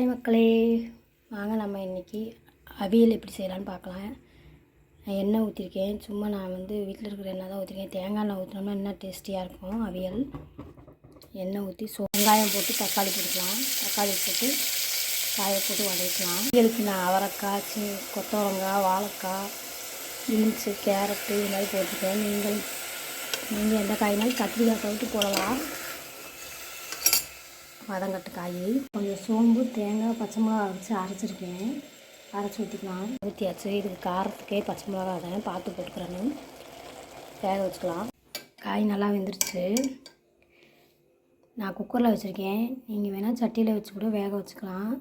Hi மக்களே. வாங்க நம்ம இன்றைக்கி அவியல் எப்படி செய்யலான்னு பார்க்கலாம். நான் எண்ணெய் ஊற்றிருக்கேன் சும்மா நான் வந்து வீட்டில் இருக்கிற எண்ணெய் தான் ஊற்றிருக்கேன் தேங்காய் எண்ணெய் ஊற்றினோம்னா இன்னும் டேஸ்டியாக இருக்கும் அவியல். எண்ணெய் ஊற்றி சோ வெங்காயம் போட்டு தக்காளி போட்டுக்கலாம். தக்காளி போட்டு காயை போட்டு வதக்கலாம். அவியலுக்கு நான் அவரைக்காய் சி கொத்தவரங்காய் வாழைக்காய் பீன்ஸு கேரட்டு இது மாதிரி போட்டிருக்கேன். நீங்கள் நீங்கள் எந்த காய்னாலும் கத்திரிக்காய் போட்டு போடலாம். வதங்கட்டு காய் கொஞ்சம் சோம்பு தேங்காய் பச்சை மிளகா வச்சு அரைச்சிருக்கேன். அரைச்சி ஊற்றிக்கலாம் ஊற்றியாச்சு இதுக்கு காரத்துக்கே பச்சை மிளகா தான். பார்த்து போட்டுக்கிறேன்னு வேக வச்சுக்கலாம். காய் நல்லா வெந்துருச்சு. நான் குக்கரில் வச்சுருக்கேன். நீங்கள் வேணால் சட்டியில் வச்சு கூட வேக வச்சுக்கலாம்.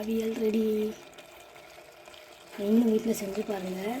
அவியல் ரெடி நீங்களும் வீட்டில் செஞ்சு பாருங்கள்